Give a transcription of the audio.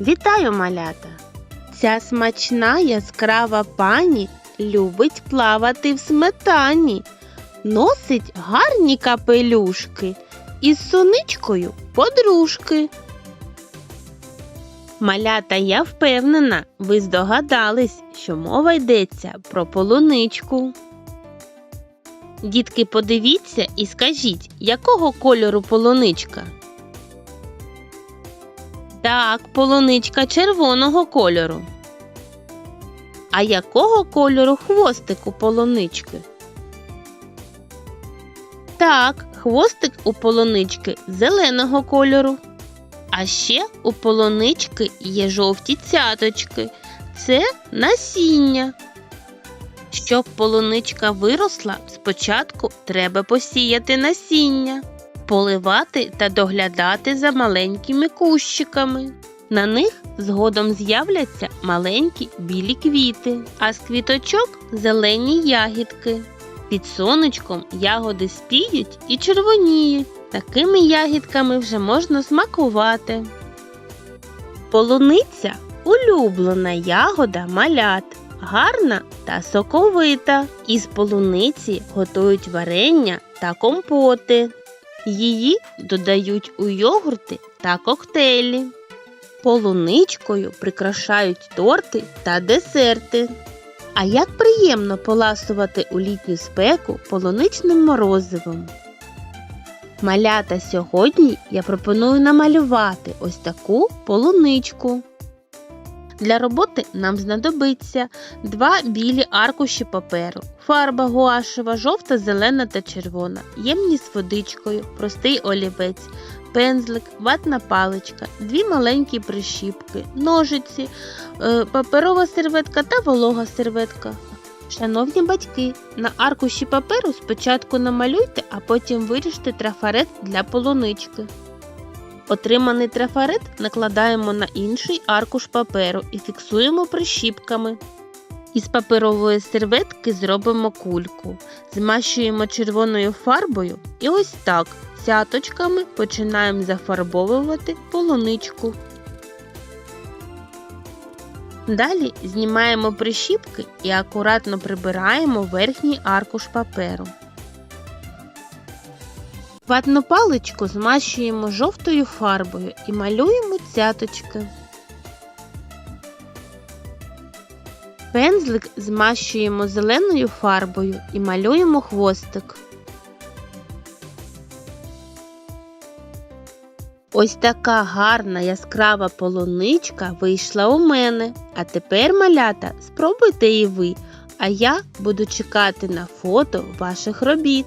Вітаю, малята! Ця смачна яскрава пані любить плавати в сметані, носить гарні капелюшки із соничкою подружки. Малята, я впевнена, ви здогадались, що мова йдеться про полуничку. Дітки, подивіться і скажіть, якого кольору полуничка? Так, полуничка червоного кольору. А якого кольору хвостик у полунички? Так, хвостик у полунички зеленого кольору. А ще у полунички є жовті цяточки. Це насіння. Щоб полуничка виросла, спочатку треба посіяти насіння, поливати та доглядати за маленькими кущиками. На них згодом з'являться маленькі білі квіти, а з квіточок зелені ягідки. Під сонечком ягоди спіють і червоніють. Такими ягідками вже можна смакувати. Полуниця улюблена ягода малят, гарна та соковита. Із полуниці готують варення та компоти. Її додають у йогурти та коктейлі. Полуничкою прикрашають торти та десерти. А як приємно поласувати у літню спеку полуничним морозивом. Малята сьогодні я пропоную намалювати ось таку полуничку. Для роботи нам знадобиться два білі аркуші паперу, фарба гуашева, жовта, зелена та червона, ємність з водичкою, простий олівець, пензлик, ватна паличка, дві маленькі прищіпки, ножиці, е, паперова серветка та волога серветка. Шановні батьки, на аркуші паперу спочатку намалюйте, а потім виріжте трафарет для полунички. Отриманий трафарет накладаємо на інший аркуш паперу і фіксуємо прищіпками. Із паперової серветки зробимо кульку, змащуємо червоною фарбою і ось так цяточками починаємо зафарбовувати полуничку. Далі знімаємо прищіпки і акуратно прибираємо верхній аркуш паперу. Ватну паличку змащуємо жовтою фарбою і малюємо цяточки. Пензлик змащуємо зеленою фарбою і малюємо хвостик. Ось така гарна яскрава полуничка вийшла у мене. А тепер, малята, спробуйте і ви, а я буду чекати на фото ваших робіт.